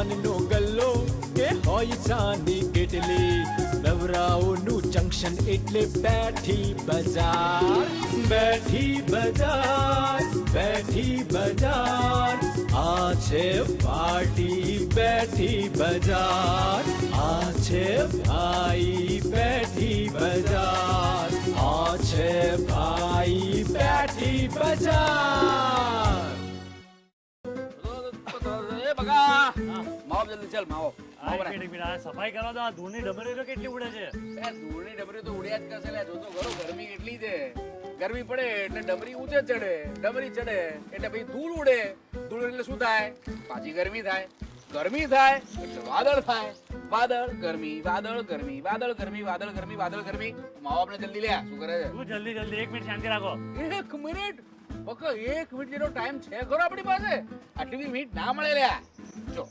પાનનો ગલ્લો કે હોય ચાંદી કેટલી? નવરાઓનું જંક્શન એટલે બેઠી બજાર બેઠી બજાર બેઠી બજાર. આ છે પાર્ટી, બેઠી બજાર. આ છે ભાઈ, બેઠી બજાર. આ છે ભાઈ, બેઠી બજાર. માવો જલ્દી માવો એક મિનિટ, એક મિનિટ, આ સફાઈ કરો તો આ ધૂળની ડમરી તો કેટલી ઉડે છે? એ ધૂળની ડમરી તો ઉડ્યા જ કરશે લે જોતો ખરો ગરમી કેટલી છે. ગરમી પડે એટલે ડમરી ઊંચે ચડે ડમરી ચડે એટલે પછી ધૂળ ઉડે. ધૂળ એટલે શું થાય? પાછી ગરમી થાય. ગરમી થાય એટલે વાદળ થાય. વાદળ ગરમી વાદળ ગરમી વાદળ ગરમી વાદળ ગરમી વાદળ ગરમી. માવો આપણે જલ્દી લે શું કરે છે? તું જલ્દી જલ્દી એક મિનિટ શાંતિ રાખો. એક મિનિટ? પક્કા એક મિનિટ જેટલો ટાઈમ છે ખરો આપણી પાસે? આટલી બધી મિનિટ ના મળે લ્યા. જો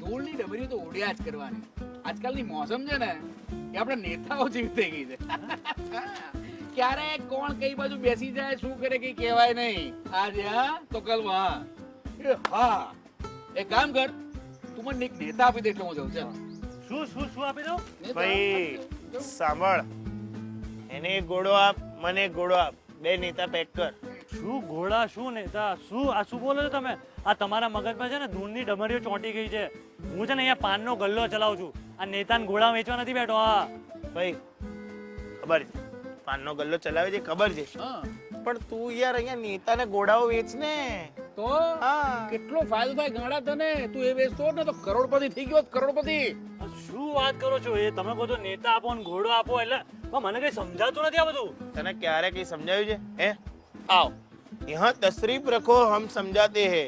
ધૂળની ડબરીઓ તો ઉડ્યા જ કરવાની. આજકાલની મોસમ છે ને એ આપણે નેતાઓ જેવી થઈ ગઈ છે. ક્યારે કોણ કઈ બાજુ બેસી જાય શું કરે કઈ કહેવાય નહીં. આજે હા તો કલ હા. હા એ કામ કર તું મને એક નેતા આપી દે એટલે હું જાઉં ચાલ શું શું શું આપી દઉં? ભાઈ સાંભળ. એને ગોળો આપ મને ગોળો આપ. બે નેતા પેક કર. શું ઘોડા શું નેતા શું આ શું બોલો છો તમે? આ તમારા મગજમાં છે ને ધૂળની ડમરીઓ ચોંટી ગઈ છે. હું છે ને અહીંયા પાનનો ગલ્લો ચલાવું છું. આ નેતાને ઘોડા વેચવા નથી બેઠો હા. ભાઈ ખબર છે. પાનનો ગલ્લો ચલાવે છે ખબર છે. પણ તું યાર અહીંયા નેતાને ઘોડાઓ વેચ ને. તો? હા. કેટલો ફાયદો થાય ગાડા તને? તું એ વેચતો ને તો કરોડપતિ થઈ ગયો કરોડપતિ. શું વાત કરો છો? એ તમે કહો છો નેતા આપો ને ઘોડો આપો એટલે? પણ મને કઈ સમજાતું નથી આ બધું. તને ક્યારે કઈ સમજાવ્યું છે? હે? આવ यहाँ तशरीफ रखो हम समझाते हैं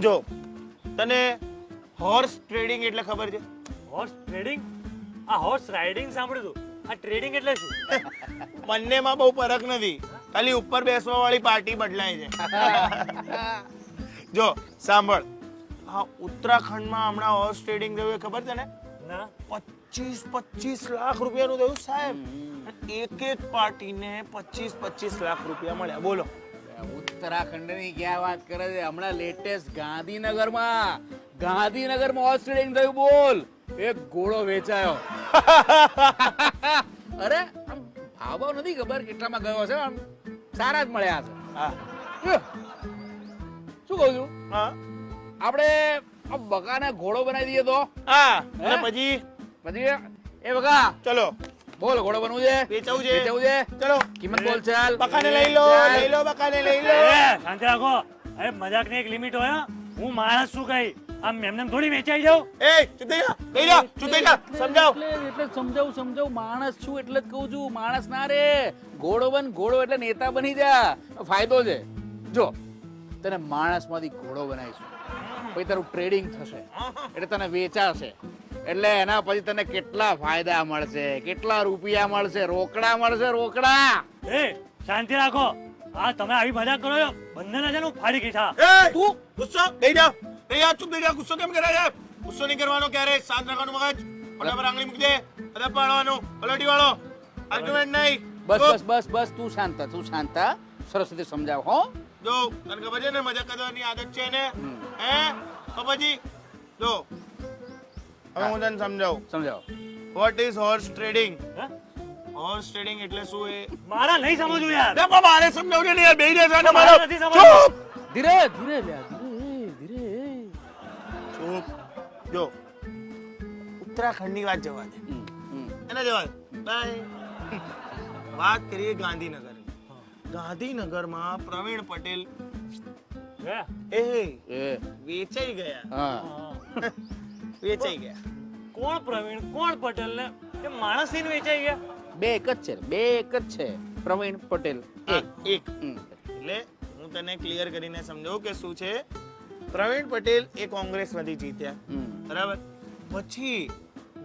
જો તને હોર્સ ટ્રેડિંગ એટલે ખબર છે હોર્સ ટ્રેડિંગ આ હોર્સ રાઇડિંગ સાંભળ્યું હતું આ ટ્રેડિંગ એટલે શું બંનેમાં બહુ ફરક નથી ખાલી ઉપર બેસવા વાળી પાર્ટી બદલાય છે જો સાંભળ આ ઉત્તરાખંડમાં હમણાં હોર્સ ટ્રેડિંગ થયું એ ખબર છે ને ના પચીસ પચીસ લાખ રૂપિયાનું થયું સાહેબ એક એક પાર્ટીને પચીસ પચીસ લાખ રૂપિયા મળ્યા. બોલો. ઉત્તરાખંડની ક્યાં વાત કરે છે? હમણાં લેટેસ્ટ ગાંધીનગરમાં ગાંધીનગરમાં ટ્રેડિંગ થયું બોલ. એક ઘોડો વેચાયો. અરે આમ ભાવ નથી ખબર કેટલામાં ગયો છે આમ સારા જ મળ્યા છે. હા. શું કહું છું? હા. આપણે બકાને ઘોડો બનાવી દઈએ તો? હા. પછી? પછી એ બકા ચલો. બોલ ઘોડો બનવું છે? વેચાવું છે. વેચાવું છે? ચલો. કિંમત બોલ ચાલ. બકાને લઈ લો લઈ લો બકાને લઈ લો. શાંતિ રાખો. અરે મજાકની એક લિમિટ હોય હું. માણસ છું કઈ. આમ એમને થોડી વેચાઈ જાઉં? એ ચુતૈયા લઈ જા ચૂપ સમજાવ. એટલે એટલે સમજાવું સમજાવું. માણસ છું એટલે જ કહું છું. માણસ ના રે. ઘોડો બન ઘોડો એટલે નેતા બની જા. ફાયદો છે. જો તને માણસમાંથી ઘોડો બનાવીશું. પછી તારું ટ્રેડિંગ થશે. એટલે તને વેચાશે. એટલે એના પછી તને કેટલા ફાયદા મળશે? કેટલા રૂપિયા મળશે? રોકડા મળશે? રોકડા? એ શાંતિ રાખો. આ તમે આવી મજા કરો છો? બંનેના છે ને હું ફાડી ગઈ છા એ તું? ગુસ્સો? દઈ જા. દઈ જા ચૂપ દઈ જા. ગુસ્સો કેમ કરે છે? ગુસ્સો નહીં કરવાનો ક્યારે? શાંત રાખવાનું મગજ. પર આંગળી મૂકી દે. અદબ પાડવાનું. પલટી વાળો આર્ગ્યુમેન્ટ નહીં. બસ બસ બસ બસ. તું શાંત થા, તું શાંત થા. સરસ રીતે સમજાવ હો. જો તને ખબર છે ને મજા કરવાની આદત છે ને? હે? તો પછી જો. હવે હું તને સમજાવું. સમજાવો. વોટ ઇઝ હોર્સ ટ્રેડિંગ હે? હોર્સ ટ્રેડિંગ એટલે શું એ? મારા નહીં સમજવું યાર. બે બાબા મારે સમજાવજે ને યાર બેહી રહેશે ને મારે મારો નથી સમજવું. ચૂપ ધીરે ધીરે યાર ધીરે ચૂપ. જો. ઉત્તરાખંડની વાત જવા દે. એને જવા. દે બાય. વાત કરીએ ગાંધીનગર ગાંધીનગરમાં પ્રવીણ પટેલ હે? એ એ. વેચાઈ ગયા. હા. હા. વેચાઈ ગયા. કોણ પ્રવીણ? કોણ પટેલ ને? એ માણસ થઈને વેચાઈ ગયા? બે એક જ છે બે એક જ છે પ્રવીણ પટેલ. એક. એક. એટલે હું તને ક્લિયર કરીને સમજાવું કે શું છે? પ્રવીણ પટેલ એ કોંગ્રેસમાંથી જીત્યા. બરાબર? પછી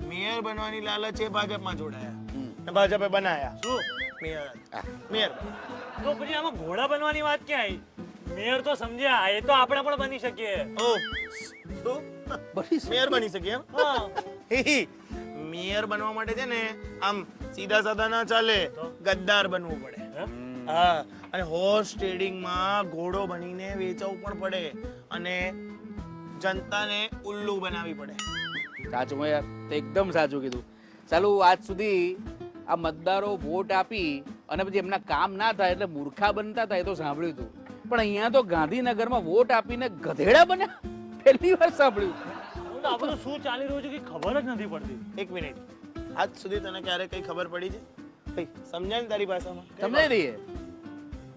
મેયર બનવાની લાલચ એ ભાજપમાં જોડાયા. ભાજપે બનાયા. શું? મેયર. મેયર તો પછી આમાં ઘોડા બનવાની વાત ક્યાં આવી મેયર તો સમજ્યા એ તો આપણે પણ બની શકીએ. ઓ શું? બની મેયર બની શકે એમ? હા. મેયર બનવા માટે છે ને આમ સીધા સાધા ના ચાલે ગદ્દાર બનવું પડે. હા? અને હોર્સ ટ્રેડિંગમાં ઘોડો બનીને વેચવું પણ પડે અને જનતાને ઉલ્લુ બનાવવી પડે. સાચું યાર તે એકદમ સાચું કીધું. ચાલુ આજ સુધી આ મતદારો વોટ આપી અને પછી એમના કામ ના થાય એટલે મૂર્ખા બનતા થાય એ તો સાંભળ્યું હતું. પણ અહીંયા તો ગાંધીનગરમાં વોટ આપીને ગધેડા બન્યા. પહેલી વાર સાંભળ્યું. આ બધું શું ચાલી રહ્યું છે કે ખબર જ નથી પડતી. એક મિનિટ. આજ સુધી તને ક્યારે કઈ ખબર પડી છે? સમજાય ને તારી ભાષામાં? સમજાય નહીં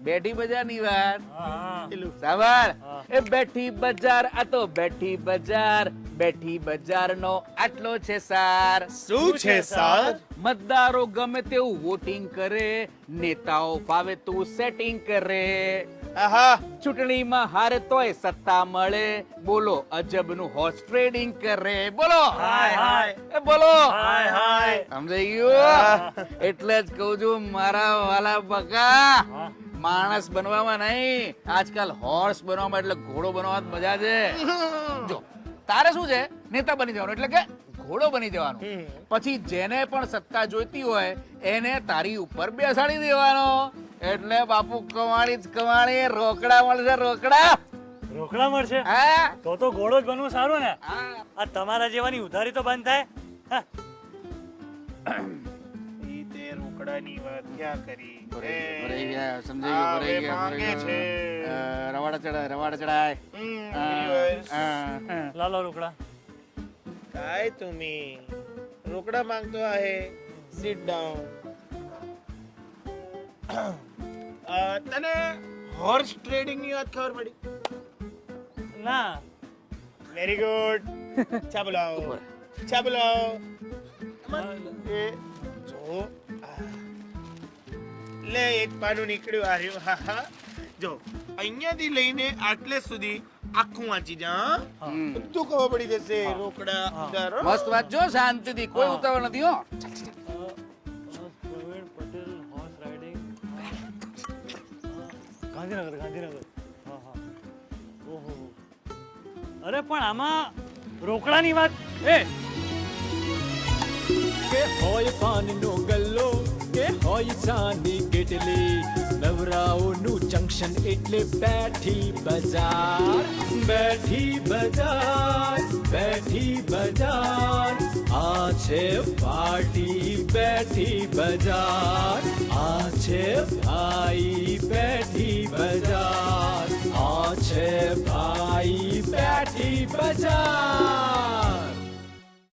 બેઠી બજારની વાત. હા સાંભળ. એ બેઠી બજાર આ તો બેઠી બજાર. બેઠી બજારનો આટલો છે સાર. શું છે સાર? મતદારો ગમે તેવું વોટિંગ કરે નેતાઓ ફાવે તું સેટિંગ કરે. આહા. ચૂંટણીમાં હારે તોય સત્તા મળે. બોલો અજબનું હોર્સ ટ્રેડિંગ કરે. બોલો. હાય, હાય. એ બોલો. હાય હાય. સમજાઈ ગયું? એટલે જ કહું છું મારા વાલા બકા માણસ બનવામાં નહીં. આજકાલ હોર્સ બનવામાં એટલે ઘોડો બનવામાં મજા છે. જો તારે શું છે? નેતા બની જવાનું એટલે કે ઘોડો બની જવાનું. પછી જેને પણ સત્તા જોઈતી હોય એને તારી ઉપર બેસાડી દેવાનો. એટલે બાપુ કમાણી જ કમાણી રોકડા મળશે રોકડા. રોકડા મળશે? તો તો ઘોડો જ બનવું સારું ને. આ તમારા જેવાની ઉધારી તો બંધ થાય. હા. ઈ તે રોકડાની વાત ક્યાં કરી? ભરાઈ ગયા સમજાઈ ગયું ભરાઈ ગયા ભરાઈ છે. ગયા રવાડા ચડાય રવાડા ચડાય. લાલો રોકડા. काय तुम्ही रोकडा मागतो आहे सिट डाऊन તને હોર્સ ટ્રેડિંગ ની વાત ખબર પડી ના વેરી ગુડ ચા બોલાવો ચા બોલાવો એ જો આ. લે એક પાનું નીકળ્યું આ રહ્યું હા હા જો અહીંયાથી લઈને આટલે સુધી આખું વાંચી જા બધું ખબર પડી જશે. રોકડા ઉધાર મસ્ત વાત. જો શાંતિથી કોઈ ઉતાવળ નથી હો. Patel horse riding Gandhinagar Gandhinagar. હા હા. ઓહો. અરે પણ આમાં રોકડાની વાત એ કે હોય પાનનો ગલ્લો કે હોય ચાની કેટલી નવરાઓનું જંકશન એટલે બેઠી બજાર બેઠી બજાર બેઠી બજાર. આ છે પાર્ટી, બેઠી બજાર. આ છે ભાઈ, બેઠી બજાર. આ છે ભાઈ, બેઠી બજાર.